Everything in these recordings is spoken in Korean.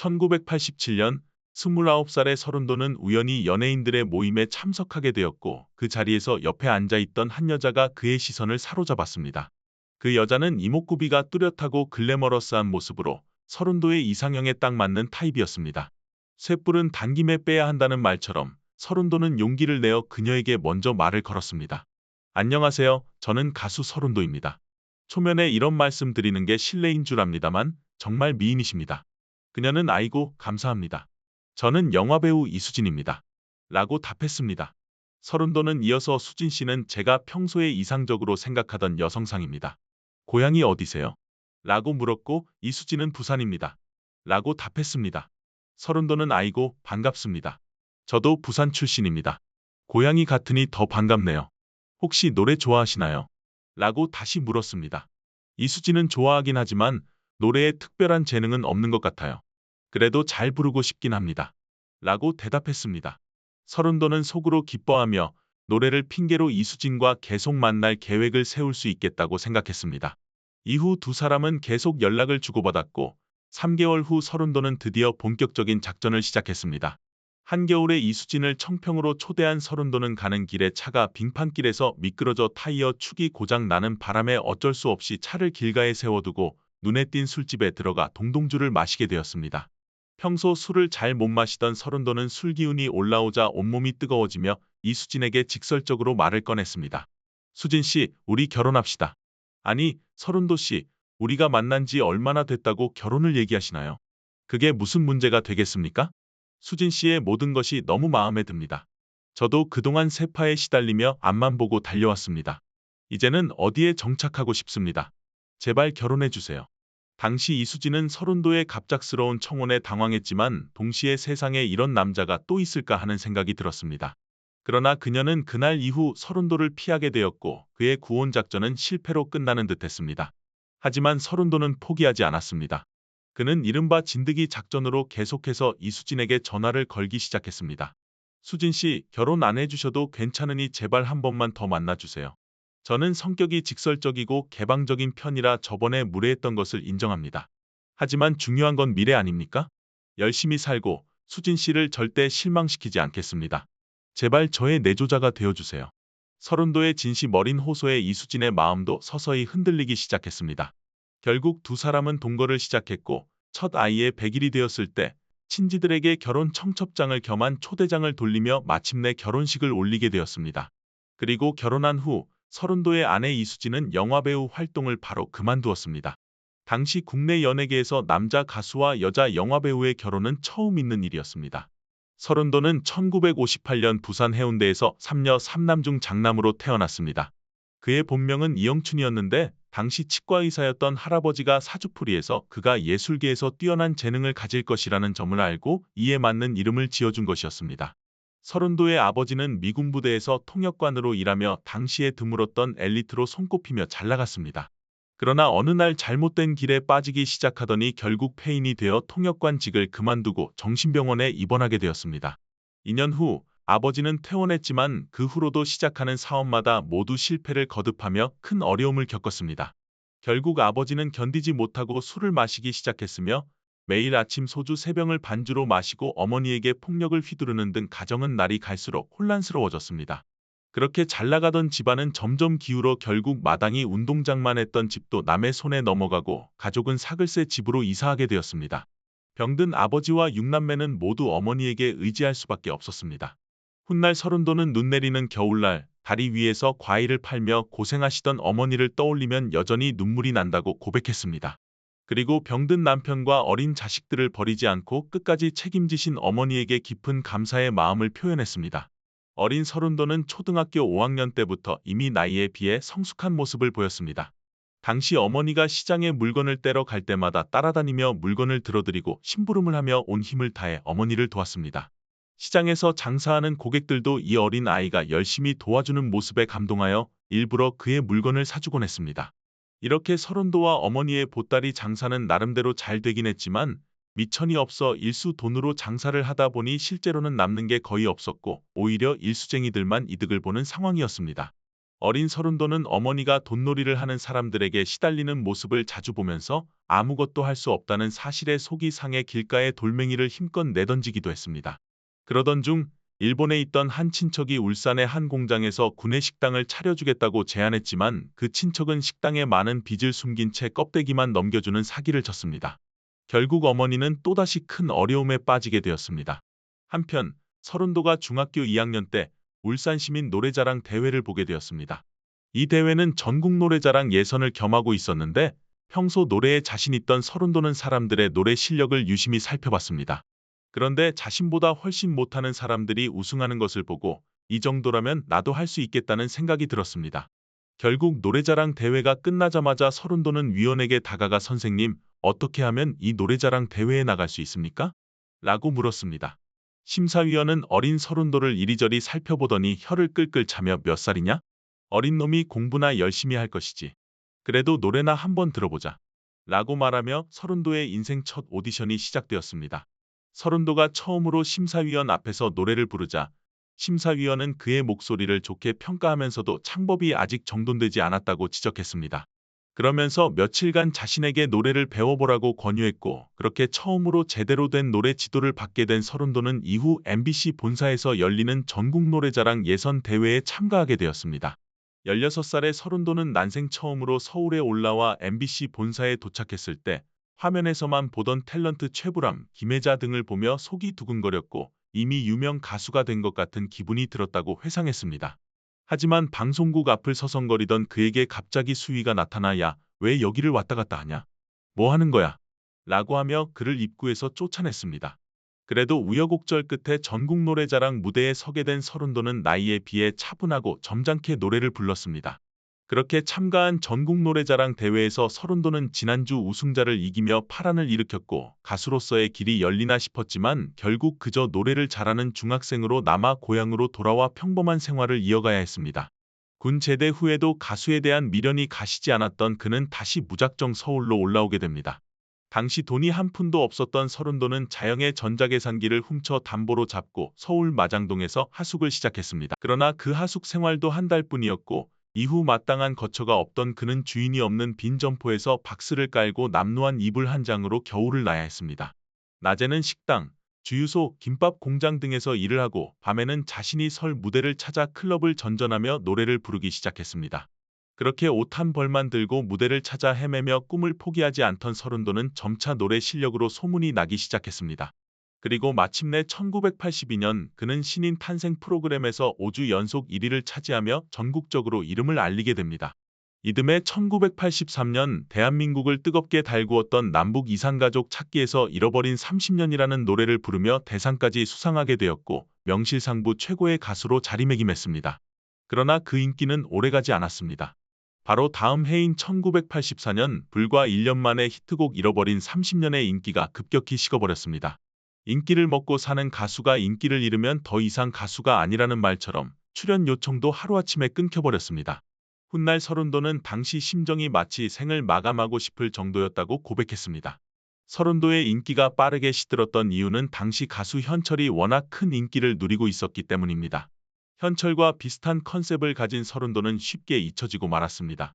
1987년 29살의 서른도는 우연히 연예인들의 모임에 참석하게 되었고 그 자리에서 옆에 앉아있던 한 여자가 그의 시선을 사로잡았습니다. 그 여자는 이목구비가 뚜렷하고 글래머러스한 모습으로 서른도의 이상형에 딱 맞는 타입이었습니다. 쇳불은 단김에 빼야 한다는 말처럼 서른도는 용기를 내어 그녀에게 먼저 말을 걸었습니다. 안녕하세요. 저는 가수 서른도입니다. 초면에 이런 말씀 드리는 게 실례인 줄 압니다만 정말 미인이십니다. 그녀는 아이고 감사합니다. 저는 영화배우 이수진입니다. 라고 답했습니다. 서른도는 이어서 수진 씨는 제가 평소에 이상적으로 생각하던 여성상입니다. 고향이 어디세요? 라고 물었고 이수진은 부산입니다. 라고 답했습니다. 서른도는 아이고 반갑습니다. 저도 부산 출신입니다. 고향이 같으니 더 반갑네요. 혹시 노래 좋아하시나요? 라고 다시 물었습니다. 이수진은 좋아하긴 하지만 노래에 특별한 재능은 없는 것 같아요. 그래도 잘 부르고 싶긴 합니다. 라고 대답했습니다. 서른도는 속으로 기뻐하며 노래를 핑계로 이수진과 계속 만날 계획을 세울 수 있겠다고 생각했습니다. 이후 두 사람은 계속 연락을 주고받았고 3개월 후 서른도는 드디어 본격적인 작전을 시작했습니다. 한겨울에 이수진을 청평으로 초대한 서른도는 가는 길에 차가 빙판길에서 미끄러져 타이어 축이 고장 나는 바람에 어쩔 수 없이 차를 길가에 세워두고 눈에 띈 술집에 들어가 동동주를 마시게 되었습니다. 평소 술을 잘 못 마시던 서른도는 술 기운이 올라오자 온몸이 뜨거워지며 이수진에게 직설적으로 말을 꺼냈습니다. 수진 씨, 우리 결혼합시다. 아니, 서른도 씨, 우리가 만난 지 얼마나 됐다고 결혼을 얘기하시나요? 그게 무슨 문제가 되겠습니까? 수진 씨의 모든 것이 너무 마음에 듭니다. 저도 그동안 세파에 시달리며 앞만 보고 달려왔습니다. 이제는 어디에 정착하고 싶습니다. 제발 결혼해 주세요. 당시 이수진은 서른도의 갑작스러운 청혼에 당황했지만 동시에 세상에 이런 남자가 또 있을까 하는 생각이 들었습니다. 그러나 그녀는 그날 이후 서른도를 피하게 되었고 그의 구원 작전은 실패로 끝나는 듯했습니다. 하지만 서른도는 포기하지 않았습니다. 그는 이른바 진드기 작전으로 계속해서 이수진에게 전화를 걸기 시작했습니다. 수진 씨, 결혼 안 해주셔도 괜찮으니 제발 한 번만 더 만나주세요. 저는 성격이 직설적이고 개방적인 편이라 저번에 무례했던 것을 인정합니다. 하지만 중요한 건 미래 아닙니까? 열심히 살고 수진 씨를 절대 실망시키지 않겠습니다. 제발 저의 내조자가 되어주세요. 서른도의 진심 어린 호소에 이수진의 마음도 서서히 흔들리기 시작했습니다. 결국 두 사람은 동거를 시작했고 첫 아이의 100일이 되었을 때 친지들에게 결혼 청첩장을 겸한 초대장을 돌리며 마침내 결혼식을 올리게 되었습니다. 그리고 결혼한 후 서른도의 아내 이수진은 영화배우 활동을 바로 그만두었습니다. 당시 국내 연예계에서 남자 가수와 여자 영화배우의 결혼은 처음 있는 일이었습니다. 서른도는 1958년 부산 해운대에서 3녀 3남 중 장남으로 태어났습니다. 그의 본명은 이영춘이었는데 당시 치과의사였던 할아버지가 사주풀이에서 그가 예술계에서 뛰어난 재능을 가질 것이라는 점을 알고 이에 맞는 이름을 지어준 것이었습니다. 서른도의 아버지는 미군 부대에서 통역관으로 일하며 당시에 드물었던 엘리트로 손꼽히며 잘 나갔습니다. 그러나 어느 날 잘못된 길에 빠지기 시작하더니 결국 폐인이 되어 통역관직을 그만두고 정신병원에 입원하게 되었습니다. 2년 후 아버지는 퇴원했지만 그 후로도 시작하는 사업마다 모두 실패를 거듭하며 큰 어려움을 겪었습니다. 결국 아버지는 견디지 못하고 술을 마시기 시작했으며 매일 아침 소주 3병을 반주로 마시고 어머니에게 폭력을 휘두르는 등 가정은 날이 갈수록 혼란스러워졌습니다. 그렇게 잘 나가던 집안은 점점 기울어 결국 마당이 운동장만 했던 집도 남의 손에 넘어가고 가족은 사글세 집으로 이사하게 되었습니다. 병든 아버지와 육남매는 모두 어머니에게 의지할 수밖에 없었습니다. 훗날 서른도는 눈 내리는 겨울날 다리 위에서 과일을 팔며 고생하시던 어머니를 떠올리면 여전히 눈물이 난다고 고백했습니다. 그리고 병든 남편과 어린 자식들을 버리지 않고 끝까지 책임지신 어머니에게 깊은 감사의 마음을 표현했습니다. 어린 서른도는 초등학교 5학년 때부터 이미 나이에 비해 성숙한 모습을 보였습니다. 당시 어머니가 시장에 물건을 떼러 갈 때마다 따라다니며 물건을 들어드리고 심부름을 하며 온 힘을 다해 어머니를 도왔습니다. 시장에서 장사하는 고객들도 이 어린 아이가 열심히 도와주는 모습에 감동하여 일부러 그의 물건을 사주곤 했습니다. 이렇게 서른도와 어머니의 보따리 장사는 나름대로 잘 되긴 했지만 미천이 없어 일수 돈으로 장사를 하다 보니 실제로는 남는 게 거의 없었고 오히려 일수쟁이들만 이득을 보는 상황이었습니다. 어린 서른도는 어머니가 돈놀이를 하는 사람들에게 시달리는 모습을 자주 보면서 아무것도 할 수 없다는 사실에 속이 상해 길가에 돌멩이를 힘껏 내던지기도 했습니다. 그러던 중 일본에 있던 한 친척이 울산의 한 공장에서 구내식당을 차려주겠다고 제안했지만 그 친척은 식당에 많은 빚을 숨긴 채 껍데기만 넘겨주는 사기를 쳤습니다. 결국 어머니는 또다시 큰 어려움에 빠지게 되었습니다. 한편 서른도가 중학교 2학년 때 울산시민 노래자랑 대회를 보게 되었습니다. 이 대회는 전국 노래자랑 예선을 겸하고 있었는데 평소 노래에 자신 있던 서른도는 사람들의 노래 실력을 유심히 살펴봤습니다. 그런데 자신보다 훨씬 못하는 사람들이 우승하는 것을 보고 이 정도라면 나도 할 수 있겠다는 생각이 들었습니다. 결국 노래자랑 대회가 끝나자마자 서른도는 위원에게 다가가 선생님, 어떻게 하면 이 노래자랑 대회에 나갈 수 있습니까? 라고 물었습니다. 심사위원은 어린 서른도를 이리저리 살펴보더니 혀를 끌끌 차며 몇 살이냐? 어린 놈이 공부나 열심히 할 것이지. 그래도 노래나 한번 들어보자. 라고 말하며 서른도의 인생 첫 오디션이 시작되었습니다. 서른도가 처음으로 심사위원 앞에서 노래를 부르자 심사위원은 그의 목소리를 좋게 평가하면서도 창법이 아직 정돈되지 않았다고 지적했습니다. 그러면서 며칠간 자신에게 노래를 배워보라고 권유했고 그렇게 처음으로 제대로 된 노래 지도를 받게 된 서른도는 이후 MBC 본사에서 열리는 전국 노래자랑 예선 대회에 참가하게 되었습니다. 16살의 서른도는 난생 처음으로 서울에 올라와 MBC 본사에 도착했을 때 화면에서만 보던 탤런트 최불암, 김혜자 등을 보며 속이 두근거렸고 이미 유명 가수가 된 것 같은 기분이 들었다고 회상했습니다. 하지만 방송국 앞을 서성거리던 그에게 갑자기 수위가 나타나야 왜 여기를 왔다 갔다 하냐? 뭐 하는 거야? 라고 하며 그를 입구에서 쫓아냈습니다. 그래도 우여곡절 끝에 전국 노래자랑 무대에 서게 된 서른도는 나이에 비해 차분하고 점잖게 노래를 불렀습니다. 그렇게 참가한 전국 노래자랑 대회에서 서른도는 지난주 우승자를 이기며 파란을 일으켰고 가수로서의 길이 열리나 싶었지만 결국 그저 노래를 잘하는 중학생으로 남아 고향으로 돌아와 평범한 생활을 이어가야 했습니다. 군 제대 후에도 가수에 대한 미련이 가시지 않았던 그는 다시 무작정 서울로 올라오게 됩니다. 당시 돈이 한 푼도 없었던 서른도는 자영의 전자계산기를 훔쳐 담보로 잡고 서울 마장동에서 하숙을 시작했습니다. 그러나 그 하숙 생활도 한 달뿐이었고 이후 마땅한 거처가 없던 그는 주인이 없는 빈 점포에서 박스를 깔고 남루한 이불 한 장으로 겨울을 나야 했습니다. 낮에는 식당, 주유소, 김밥 공장 등에서 일을 하고 밤에는 자신이 설 무대를 찾아 클럽을 전전하며 노래를 부르기 시작했습니다. 그렇게 옷 한 벌만 들고 무대를 찾아 헤매며 꿈을 포기하지 않던 서른도는 점차 노래 실력으로 소문이 나기 시작했습니다. 그리고 마침내 1982년 그는 신인 탄생 프로그램에서 5주 연속 1위를 차지하며 전국적으로 이름을 알리게 됩니다. 이듬해 1983년 대한민국을 뜨겁게 달구었던 남북 이산가족 찾기에서 잃어버린 30년이라는 노래를 부르며 대상까지 수상하게 되었고 명실상부 최고의 가수로 자리매김했습니다. 그러나 그 인기는 오래가지 않았습니다. 바로 다음 해인 1984년 불과 1년 만에 히트곡 잃어버린 30년의 인기가 급격히 식어버렸습니다. 인기를 먹고 사는 가수가 인기를 잃으면 더 이상 가수가 아니라는 말처럼 출연 요청도 하루아침에 끊겨버렸습니다. 훗날 서른도는 당시 심정이 마치 생을 마감하고 싶을 정도였다고 고백했습니다. 서른도의 인기가 빠르게 시들었던 이유는 당시 가수 현철이 워낙 큰 인기를 누리고 있었기 때문입니다. 현철과 비슷한 컨셉을 가진 서른도는 쉽게 잊혀지고 말았습니다.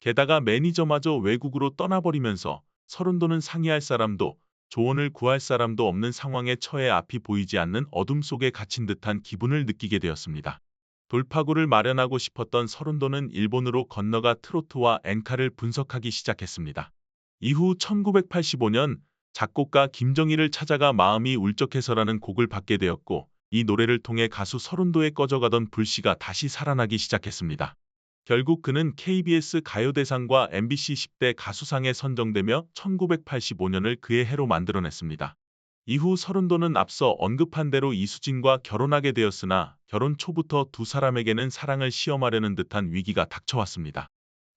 게다가 매니저마저 외국으로 떠나버리면서 서른도는 상의할 사람도 조언을 구할 사람도 없는 상황에 처해 앞이 보이지 않는 어둠 속에 갇힌 듯한 기분을 느끼게 되었습니다. 돌파구를 마련하고 싶었던 서른도는 일본으로 건너가 트로트와 엔카를 분석하기 시작했습니다. 이후 1985년 작곡가 김정희를 찾아가 마음이 울적해서라는 곡을 받게 되었고 이 노래를 통해 가수 서른도에 꺼져가던 불씨가 다시 살아나기 시작했습니다. 결국 그는 KBS 가요대상과 MBC 10대 가수상에 선정되며 1985년을 그의 해로 만들어냈습니다. 이후 서른도는 앞서 언급한 대로 이수진과 결혼하게 되었으나 결혼 초부터 두 사람에게는 사랑을 시험하려는 듯한 위기가 닥쳐왔습니다.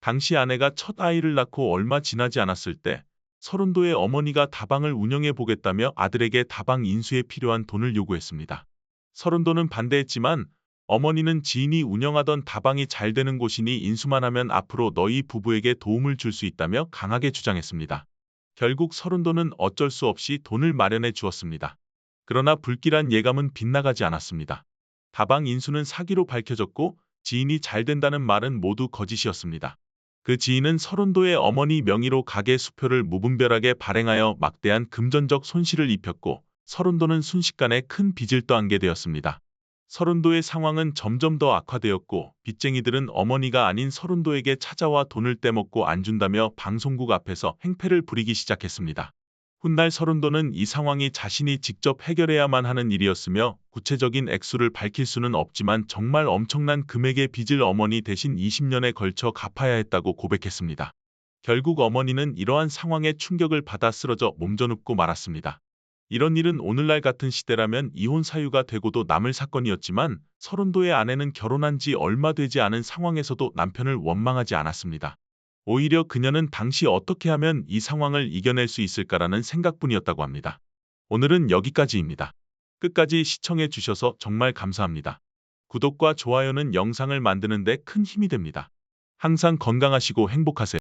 당시 아내가 첫 아이를 낳고 얼마 지나지 않았을 때 서른도의 어머니가 다방을 운영해 보겠다며 아들에게 다방 인수에 필요한 돈을 요구했습니다. 서른도는 반대했지만 어머니는 지인이 운영하던 다방이 잘 되는 곳이니 인수만 하면 앞으로 너희 부부에게 도움을 줄 수 있다며 강하게 주장했습니다. 결국 서른도는 어쩔 수 없이 돈을 마련해 주었습니다. 그러나 불길한 예감은 빗나가지 않았습니다. 다방 인수는 사기로 밝혀졌고 지인이 잘 된다는 말은 모두 거짓이었습니다. 그 지인은 서른도의 어머니 명의로 가게 수표를 무분별하게 발행하여 막대한 금전적 손실을 입혔고 서른도는 순식간에 큰 빚을 떠안게 되었습니다. 서른도의 상황은 점점 더 악화되었고 빚쟁이들은 어머니가 아닌 서른도에게 찾아와 돈을 떼먹고 안 준다며 방송국 앞에서 행패를 부리기 시작했습니다. 훗날 서른도는 이 상황이 자신이 직접 해결해야만 하는 일이었으며 구체적인 액수를 밝힐 수는 없지만 정말 엄청난 금액의 빚을 어머니 대신 20년에 걸쳐 갚아야 했다고 고백했습니다. 결국 어머니는 이러한 상황에 충격을 받아 쓰러져 몸져 눕고 말았습니다. 이런 일은 오늘날 같은 시대라면 이혼 사유가 되고도 남을 사건이었지만 서른도의 아내는 결혼한 지 얼마 되지 않은 상황에서도 남편을 원망하지 않았습니다. 오히려 그녀는 당시 어떻게 하면 이 상황을 이겨낼 수 있을까라는 생각뿐이었다고 합니다. 오늘은 여기까지입니다. 끝까지 시청해 주셔서 정말 감사합니다. 구독과 좋아요는 영상을 만드는 데 큰 힘이 됩니다. 항상 건강하시고 행복하세요.